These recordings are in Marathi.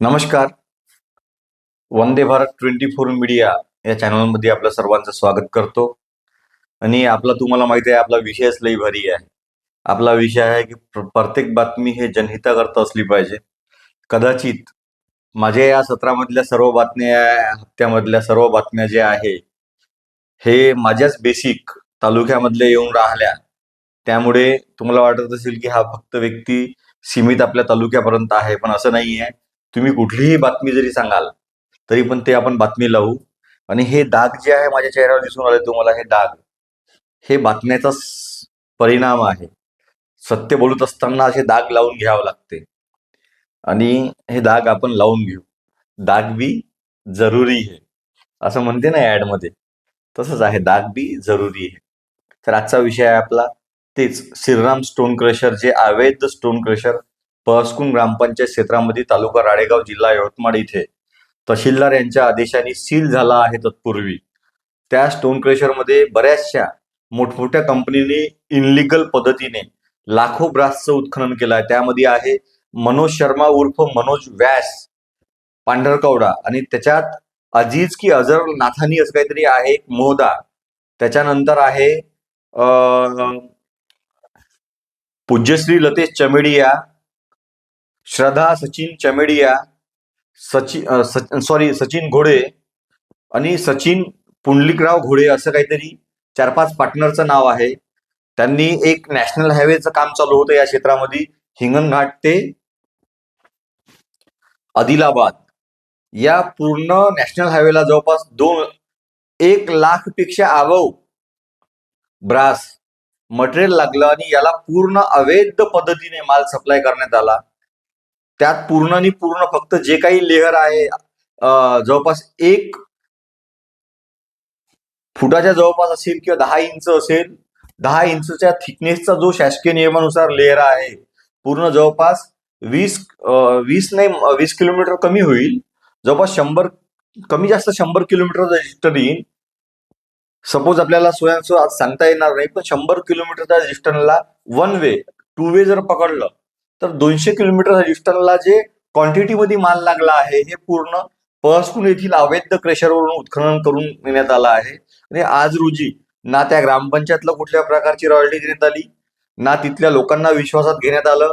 नमस्कार. Vande Bharat twenty four media या चॅनलमध्ये आपलं सर्वांचं स्वागत करतो. आणि आपला तुम्हाला माहिती आहे आपला विषयच लई भारी आहे. आपला विषय आहे की प्रत्येक बातमी हे जनहिताकरता असली पाहिजे. कदाचित माझ्या या सत्रामधल्या सर्व बातम्या हप्त्यामधल्या सर्व बातम्या ज्या आहे हे माझ्याच बेसिक तालुक्यामधल्या येऊन राहिल्या. त्यामुळे तुम्हाला वाटत असेल की हा फक्त व्यक्ती सीमित आपल्या तालुक्यापर्यंत आहे पण असं नाही आहे तुम्ही कुठलीही बातमी जरी सांगाल तरी पण ते आपण बातमी लावू. आणि हे दाग जे आहे माझ्या चेहऱ्यावर दिसून आले तुम्हाला हे दाग. हे बातम्याचा परिणाम आहे. सत्य बोलत असताना असे दाग लावून घ्यावं लागते. आणि हे दाग आपण लावून घेऊ. दाग बी जरुरी आहे. असं म्हणते ना ऍडमध्ये. तसंच आहे. दाग बी जरुरी आहे. तर आजचा विषय आहे आपला तेच. श्रीराम स्टोन क्रशर जे अवैध स्टोन क्रशर पळसकुंड ग्रामपंचायत क्षेत्रामध्ये तालुका राळेगाव जिल्हा यवतमाळ इथे तहसीलदार यांच्या आदेशाने सील झाला आहे तत्पूर्वी. त्या स्टोन क्रेशरमध्ये बऱ्याचशा मोठमोठ्या कंपनीने इनलिगल पद्धतीने लाखो ब्रासचं उत्खनन केलं आहे. त्यामध्ये आहे मनोज शर्मा उर्फ मनोज व्यास पांढरकवडा आणि त्याच्यात अजीज की अजर नाथानी असं काहीतरी आहे एक मोहदा. त्याच्यानंतर आहे पूज्यश्री लतेश चमेडिया श्रद्धा सचिन चमेडिया सचिन सॉरी सचिन घोडे आणि सचिन पुंडलिकराव घोडे असं काहीतरी चार पाच पार्टनरचं नाव आहे. त्यांनी एक नॅशनल हायवेचं काम चालू होतं या क्षेत्रामध्ये. हिंगणघाट ते आदिलाबाद. या पूर्ण नॅशनल हायवेला जवळपास दोन एक लाखपेक्षा ब्रास मटेरियल लागलं आणि याला पूर्ण अवैध पद्धतीने माल सप्लाय करण्यात आला. त्यात पूर्ण आणि पूर्ण फक्त जे काही लेअर आहे जवळपास एक फुटाच्या जवळपास असेल किंवा दहा इंच असेल दहा इंचच्या थिकनेसचा जो शासकीय नियमानुसार लेअर आहे पूर्ण जवळपास वीस वीस नाही वीस किलोमीटर कमी होईल. जवळपास शंभर कमी जास्त शंभर किलोमीटर रजिस्टर येईल सपोज आपल्याला स्वयंसो आज सांगता येणार नाही पण शंभर किलोमीटरच्या रजिस्टरला वन वे टू वे जर पकडलं तर दोनशे किलोमीटर रजिस्टरला जे क्वांटिटीमध्ये माल लागला आहे हे पूर्ण पळसकुंड येथील अवैध क्रेशरवरून उत्खनन करून नेण्यात आलं आहे. आणि आज रोजी ना त्या ग्रामपंचायतला कुठल्या प्रकारची रॉयल्टी देण्यात आली ना तिथल्या लोकांना विश्वासात घेण्यात आलं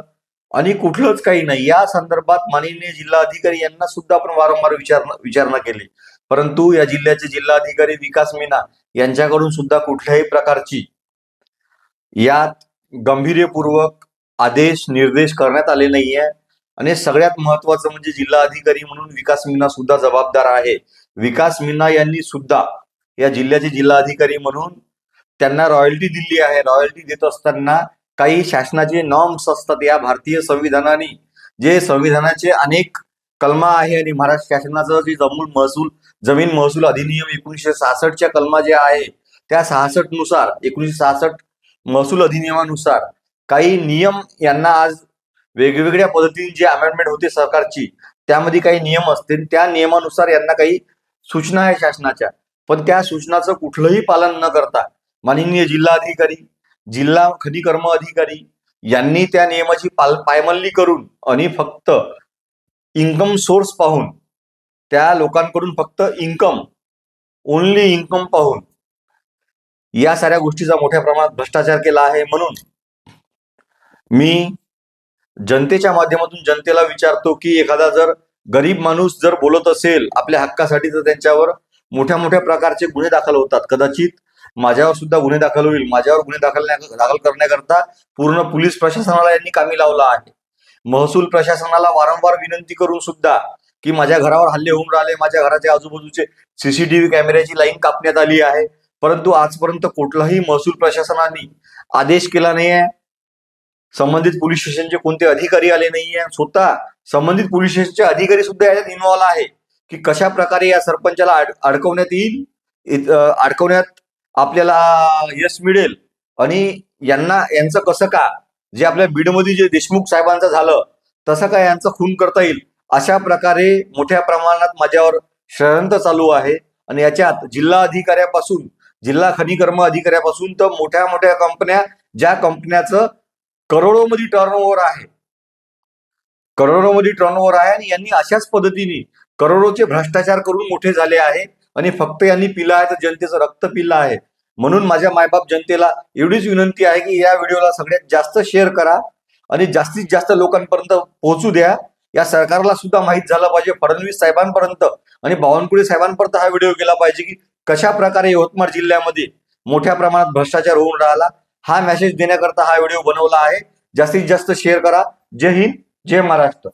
आणि कुठलंच काही नाही. या संदर्भात माननीय जिल्हाधिकारी यांना सुद्धा आपण वारंवार विचारणा विचारणा केली. परंतु या जिल्ह्याचे जिल्हाधिकारी विकास मीना यांच्याकडून सुद्धा कुठल्याही प्रकारची यात गंभीर्यपूर्वक आदेश निर्देश करण्यात आले नाहीये. आणि सगळ्यात महत्वाचं म्हणजे जिल्हा अधिकारी म्हणून विकास मीना सुद्धा जबाबदार आहे. विकास मीना यांनी सुद्धा या जिल्ह्याचे जिल्हा अधिकारी म्हणून त्यांना रॉयल्टी दिली आहे. रॉयल्टी देत असताना काही शासनाचे नॉर्म्स असतात या भारतीय संविधानाने. जे संविधानाचे अनेक कलमा आहे आणि महाराष्ट्र शासनाचं जे जमून महसूल जमीन महसूल अधिनियम एकोणीसशे सहासष्टच्या कलमा जे आहे त्या सहासष्टनुसार एकोणीसशे सहासष्ट महसूल अधिनियमानुसार काही नियम यांना आज वेगवेगळ्या पद्धतीने जी अमेंडमेंट होते सरकारची त्यामध्ये काही नियम असतील. त्या नियमानुसार यांना काही सूचना आहे शासनाच्या. पण त्या सूचनाचं कुठलंही पालन न करता माननीय जिल्हाधिकारी जिल्हा खनिकर्म अधिकारी यांनी त्या नियमाची पाल पायमल्ली करून आणि फक्त इन्कम सोर्स पाहून त्या लोकांकडून फक्त इन्कम ओनली इन्कम पाहून या साऱ्या गोष्टीचा मोठ्या प्रमाणात भ्रष्टाचार केला आहे म्हणून मी जनतेच्या माध्यमातून जनतेला विचारतो की एखादा जर गरीब माणूस जर बोलत असेल आपल्या हक्कासाठी तर त्यांच्यावर मोठ्या मोठ्या प्रकारचे गुन्हे दाखल होतात. कदाचित माझ्यावर सुद्धा गुन्हे दाखल होईल. माझ्यावर गुन्हे दाखल दाखल करण्याकरता पूर्ण पोलीस प्रशासनाला यांनी कामी लावला आहे. महसूल प्रशासनाला वारंवार विनंती करून सुद्धा की माझ्या घरावर हल्ले होऊन राहिले माझ्या घराच्या आजूबाजूचे सीसीटीव्ही कॅमेऱ्याची लाईन कापण्यात आली आहे. परंतु आजपर्यंत कुठलाही महसूल प्रशासनाने आदेश केला नाही आहे संबंधित पोलीस स्टेशनचे कोणते अधिकारी आले नाहीये स्वतः संबंधित पोलीस स्टेशनचे अधिकारी सुद्धा याच्यात इन्व्हॉल्व आहे की कशा प्रकारे या सरपंचाला अड- अडकवण्यात येईल अडकवण्यात आपल्याला यश मिळेल आणि यांना यांचं कसं का जे आपल्या बीडमध्ये जे देशमुख साहेबांचं झालं तसं काय यांचं खून करता येईल अशा प्रकारे मोठ्या प्रमाणात माझ्यावर षडयंत्र चालू आहे आणि याच्यात जिल्हा अधिकाऱ्यापासून जिल्हा खनिकर्म अधिकाऱ्यापासून तर मोठ्या मोठ्या कंपन्या ज्या कंपन्याचं करोडोमध्ये टर्नओव्हर आहे. करोडोमध्ये टर्नओव्हर आहे आणि यांनी अशाच पद्धतीने करोडोचे भ्रष्टाचार करून मोठे झाले आहे आणि फक्त यांनी पिलं आहे तर जनतेचं रक्त पिलं आहे. म्हणून माझ्या मायबाप जनतेला एवढीच विनंती आहे की या व्हिडिओला सगळ्यात जास्त शेअर करा आणि जास्तीत जास्त लोकांपर्यंत पोहोचू द्या. या सरकारला सुद्धा माहीत झालं पाहिजे फडणवीस साहेबांपर्यंत आणि बावनकुळे साहेबांपर्यंत हा व्हिडिओ गेला पाहिजे की कशा प्रकारे यवतमाळ जिल्ह्यामध्ये मोठ्या प्रमाणात भ्रष्टाचार होऊन राहिला. हा मेसेज देण्याकरता हा व्हिडिओ बनवला आहे. जास्तीत जास्त शेअर करा. जय हिंद जय महाराष्ट्र.